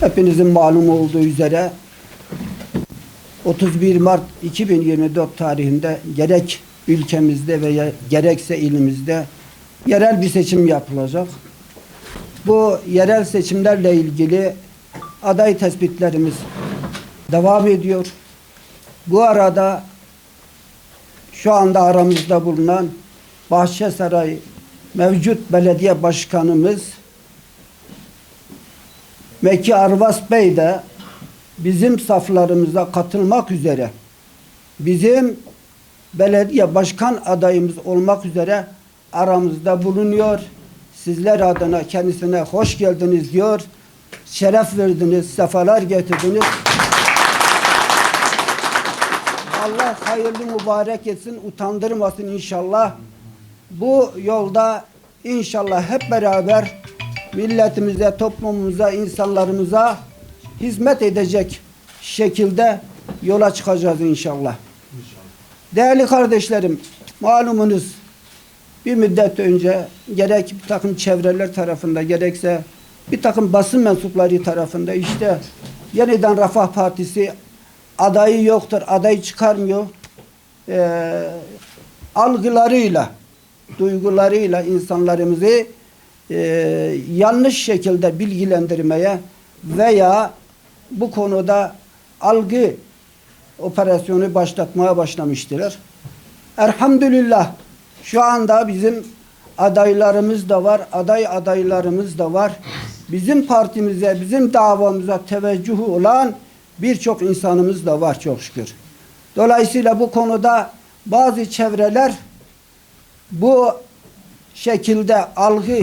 Hepinizin malum olduğu üzere 31 Mart 2024 tarihinde gerek ülkemizde veya gerekse ilimizde yerel bir seçim yapılacak. Bu yerel seçimlerle ilgili aday tespitlerimiz devam ediyor. Bu arada şu anda aramızda bulunan Bahçesaray mevcut belediye başkanımız Mekki Arvas Bey de bizim saflarımıza katılmak üzere bizim belediye başkan adayımız olmak üzere aramızda bulunuyor. Sizler adına kendisine hoş geldiniz diyor. Şeref verdiniz, sefalar getirdiniz. Allah hayırlı mübarek etsin, utandırmasın inşallah. Bu yolda inşallah hep beraber milletimize, toplumumuza, insanlarımıza hizmet edecek şekilde yola çıkacağız inşallah. Değerli kardeşlerim, malumunuz bir müddet önce gerek bir takım çevreler tarafında gerekse bir takım basın mensupları tarafında işte yeniden Refah Partisi adayı yoktur, adayı çıkarmıyor Ee, algılarıyla, duygularıyla insanlarımızı e, yanlış şekilde bilgilendirmeye veya bu konuda algı operasyonu başlatmaya başlamıştır. Elhamdülillah şu anda bizim adaylarımız da var, aday adaylarımız da var. Bizim partimize, bizim davamıza teveccühü olan birçok insanımız da var çok şükür. Dolayısıyla bu konuda bazı çevreler bu şekilde algı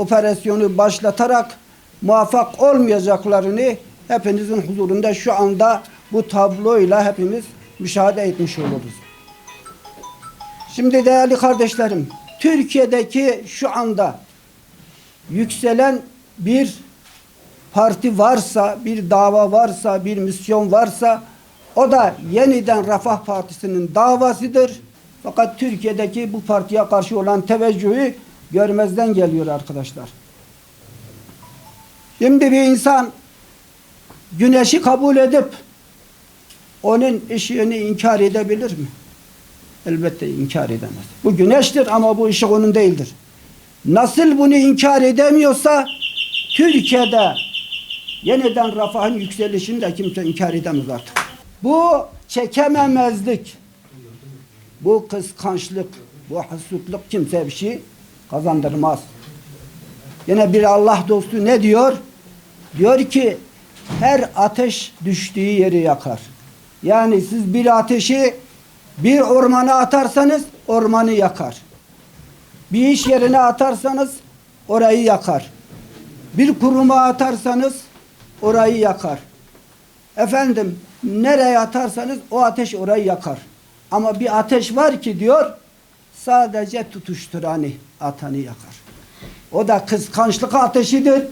operasyonu başlatarak muvaffak olmayacaklarını hepinizin huzurunda şu anda bu tabloyla hepimiz müşahede etmiş oluruz. Şimdi değerli kardeşlerim, Türkiye'deki şu anda yükselen bir parti varsa, bir dava varsa, bir misyon varsa o da yeniden Refah Partisi'nin davasıdır. Fakat Türkiye'deki bu partiye karşı olan teveccühü görmezden geliyor arkadaşlar. Şimdi bir insan güneşi kabul edip onun ışığını inkar edebilir mi? Elbette inkar edemez. Bu güneştir ama bu ışık onun değildir. Nasıl bunu inkar edemiyorsa Türkiye'de yeniden refahın yükselişini de kimse inkar edemez artık. Bu çekememezlik, bu kıskançlık, bu hasutluk kimse bir şey kazandırmaz. Yine bir Allah dostu ne diyor? Diyor ki her ateş düştüğü yeri yakar. Yani siz bir ateşi bir ormana atarsanız ormanı yakar. Bir iş yerine atarsanız orayı yakar. Bir kuruma atarsanız orayı yakar. Efendim nereye atarsanız o ateş orayı yakar. Ama bir ateş var ki diyor sadece tutuşturanı atanı yakar. O da kıskançlık ateşidir,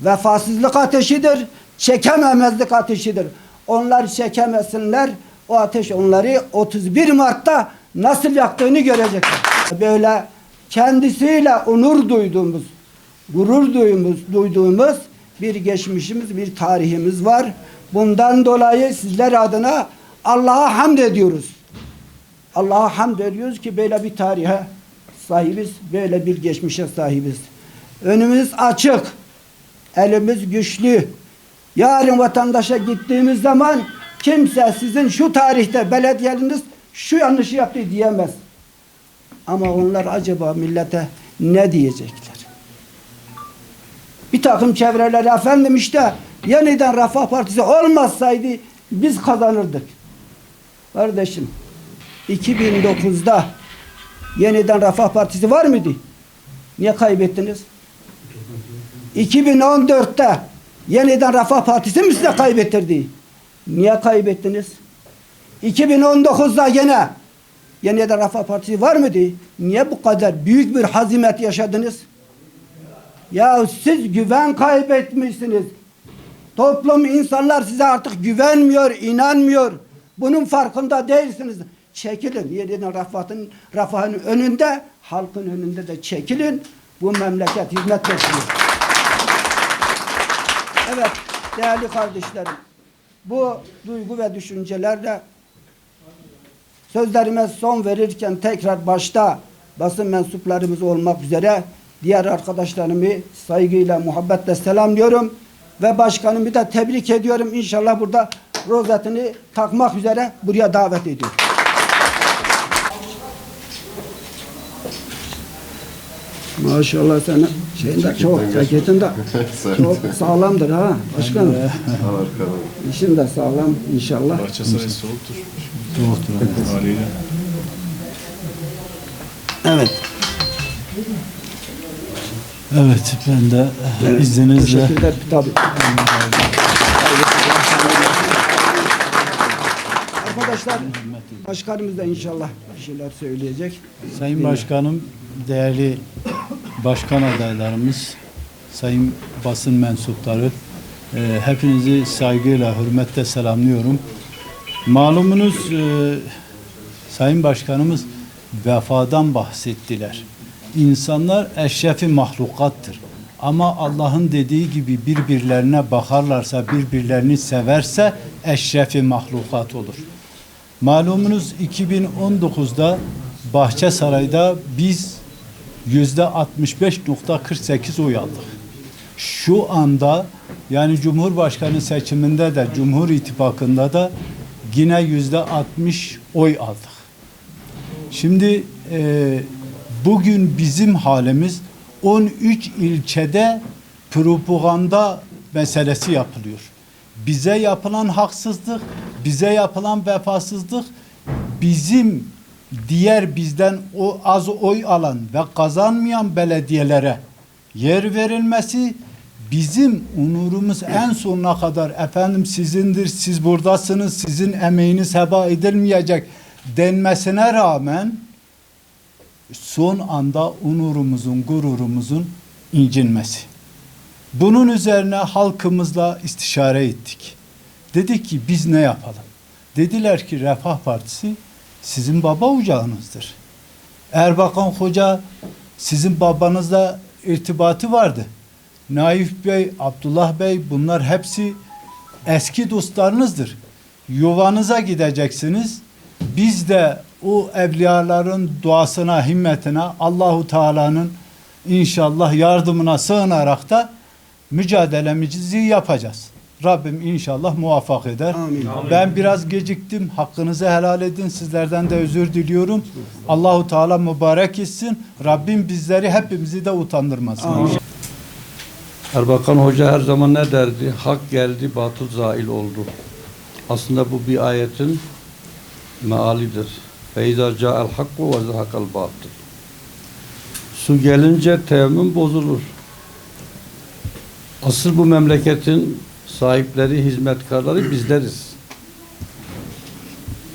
vefasızlık ateşidir, çekememezlik ateşidir. Onlar çekemesinler, o ateş onları 31 Mart'ta nasıl yaktığını görecekler. Böyle kendisiyle onur duyduğumuz, gurur duyduğumuz, duyduğumuz bir geçmişimiz, bir tarihimiz var. Bundan dolayı sizler adına Allah'a hamd ediyoruz. Allah'a hamd ediyoruz ki böyle bir tarihe sahibiz, böyle bir geçmişe sahibiz. Önümüz açık, elimiz güçlü. Yarın vatandaşa gittiğimiz zaman kimse sizin şu tarihte belediyeniz şu yanlışı yaptı diyemez. Ama onlar acaba millete ne diyecekler? Bir takım çevreler efendim işte yeniden Refah Partisi olmazsaydı biz kazanırdık. Kardeşim 2009'da yeniden Refah Partisi var mıydı? Niye kaybettiniz? 2014'te yeniden Refah Partisi mi size kaybettirdi? Niye kaybettiniz? 2019'da yine yeniden Refah Partisi var mıydı? Niye bu kadar büyük bir hazimet yaşadınız? Ya siz güven kaybetmişsiniz. Toplum, insanlar size artık güvenmiyor, inanmıyor. Bunun farkında değilsiniz. Çekilin. Yeniden refahın, refahın önünde, halkın önünde de çekilin. Bu memleket hizmet bekliyor. Evet. Değerli kardeşlerim, bu duygu ve düşüncelerle sözlerime son verirken tekrar başta basın mensuplarımız olmak üzere diğer arkadaşlarımı saygıyla, muhabbetle selamlıyorum ve başkanımı da tebrik ediyorum. İnşallah burada rozetini takmak üzere buraya davet ediyorum. Maşallah senin şeyin de çok, ceketin de çok sağlamdır ha başkanım. İşin de sağlam inşallah. Bahçesaray soğuktur. Soğuktur. Haliyle. Evet. Evet ben de evet. izninizle Teşekkürler tabii. Arkadaşlar başkanımız da inşallah bir şeyler söyleyecek. Sayın Başkanım, değerli başkan adaylarımız, sayın basın mensupları, e, hepinizi saygıyla, hürmetle selamlıyorum. Malumunuz e, Sayın Başkanımız vefadan bahsettiler. İnsanlar eşrefi mahlukattır. Ama Allah'ın dediği gibi birbirlerine bakarlarsa, birbirlerini severse eşrefi mahlukat olur. Malumunuz 2019'da Bahçesaray'da biz yüzde 65.48 oy aldık. Şu anda yani Cumhurbaşkanı seçiminde de Cumhur İttifakı'nda da yine yüzde 60 oy aldık. Şimdi e, bugün bizim halimiz 13 ilçede propaganda meselesi yapılıyor. Bize yapılan haksızlık, bize yapılan vefasızlık bizim diğer bizden o az oy alan ve kazanmayan belediyelere yer verilmesi bizim onurumuz en sonuna kadar efendim sizindir, siz buradasınız, sizin emeğiniz heba edilmeyecek denmesine rağmen son anda onurumuzun, gururumuzun incinmesi. Bunun üzerine halkımızla istişare ettik. Dedik ki biz ne yapalım? Dediler ki Refah Partisi sizin baba ocağınızdır. Erbakan Hoca sizin babanızla irtibatı vardı. Naif Bey, Abdullah Bey bunlar hepsi eski dostlarınızdır. Yuvanıza gideceksiniz. Biz de o evliyaların duasına, himmetine, Allahu Teala'nın inşallah yardımına sığınarak da mücadelemizi yapacağız. Rabbim inşallah muvaffak eder. Amin. Ben biraz geciktim. Hakkınızı helal edin. Sizlerden de özür diliyorum. Allahu Teala mübarek etsin. Rabbim bizleri hepimizi de utandırmasın. Amin. Erbakan Hoca her zaman ne derdi? Hak geldi, batıl zail oldu. Aslında bu bir ayetin mealidir. Feyza ca'al hakku ve zahakal batıl. Su gelince teyemmüm bozulur. Asıl bu memleketin sahipleri, hizmetkarları bizleriz.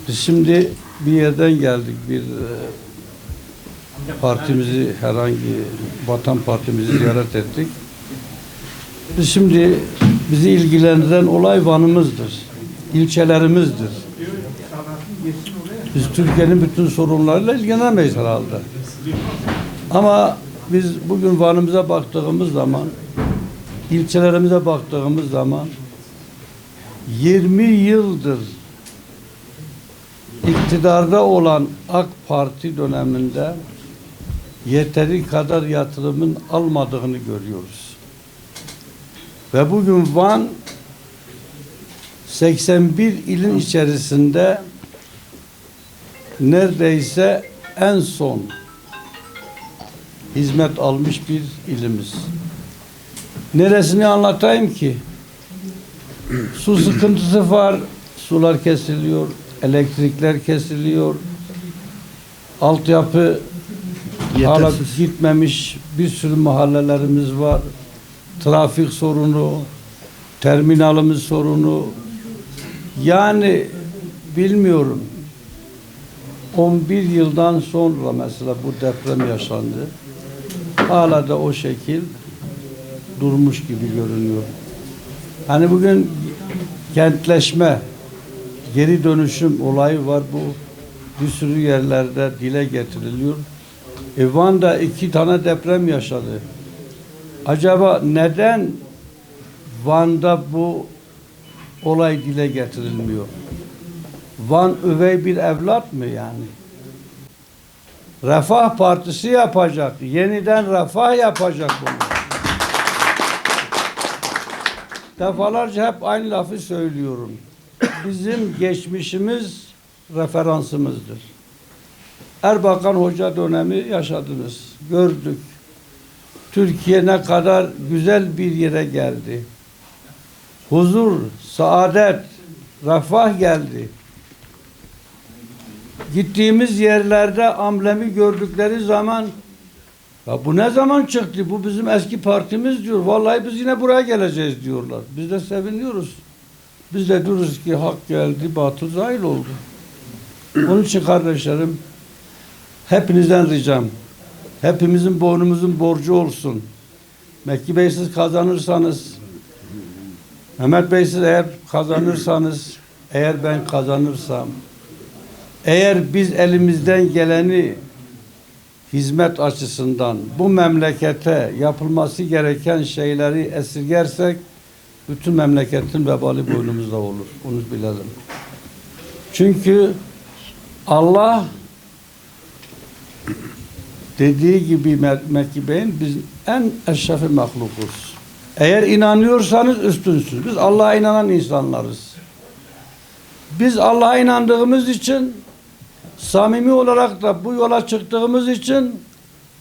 Biz şimdi bir yerden geldik, bir e, partimizi, herhangi vatan partimizi ziyaret ettik. Biz şimdi bizi ilgilendiren olay Van'ımızdır, ilçelerimizdir. Biz Türkiye'nin bütün sorunlarıyla ilgilenemeyiz herhalde. Ama biz bugün Van'ımıza baktığımız zaman, ilçelerimize baktığımız zaman 20 yıldır iktidarda olan AK Parti döneminde yeteri kadar yatırımın almadığını görüyoruz. Ve bugün Van 81 ilin içerisinde neredeyse en son hizmet almış bir ilimiz. Neresini anlatayım ki? Su sıkıntısı var, sular kesiliyor, elektrikler kesiliyor, altyapı hala gitmemiş bir sürü mahallelerimiz var. Trafik sorunu, terminalimiz sorunu. Yani bilmiyorum. 11 yıldan sonra mesela bu deprem yaşandı. Hala da o şekil durmuş gibi görünüyor. Hani bugün kentleşme, geri dönüşüm olayı var. Bu bir sürü yerlerde dile getiriliyor. E Van'da iki tane deprem yaşadı. Acaba neden Van'da bu olay dile getirilmiyor. Van üvey bir evlat mı yani? Refah Partisi yapacak. Yeniden refah yapacak bunu. Defalarca hep aynı lafı söylüyorum. Bizim geçmişimiz referansımızdır. Erbakan Hoca dönemi yaşadınız. Gördük. Türkiye ne kadar güzel bir yere geldi. Huzur, saadet, refah geldi. Gittiğimiz yerlerde amblemi gördükleri zaman ya bu ne zaman çıktı? Bu bizim eski partimiz diyor. Vallahi biz yine buraya geleceğiz diyorlar. Biz de seviniyoruz. Biz de diyoruz ki hak geldi, batıl zahil oldu. Onun için kardeşlerim hepinizden ricam hepimizin boynumuzun borcu olsun. Mekki Bey siz kazanırsanız Mehmet Bey siz eğer kazanırsanız eğer ben kazanırsam eğer biz elimizden geleni hizmet açısından bu memlekete yapılması gereken şeyleri esirgersek bütün memleketin vebali boynumuzda olur. Onu bilelim. Çünkü Allah dediği gibi Mekki Bey'in biz en eşrefi mahlukuz. Eğer inanıyorsanız üstünsünüz. Biz Allah'a inanan insanlarız. Biz Allah'a inandığımız için samimi olarak da bu yola çıktığımız için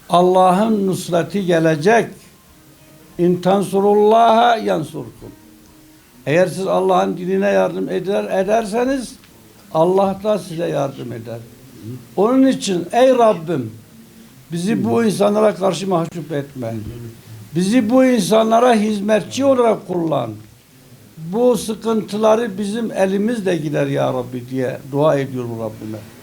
Allah'ın nusreti gelecek. İn tansurullaha yansurkum. Eğer siz Allah'ın dinine yardım eder, ederseniz Allah da size yardım eder. Onun için ey Rabbim bizi bu insanlara karşı mahcup etme. Bizi bu insanlara hizmetçi olarak kullan. Bu sıkıntıları bizim elimizle gider ya Rabbi diye dua ediyorum Rabbime.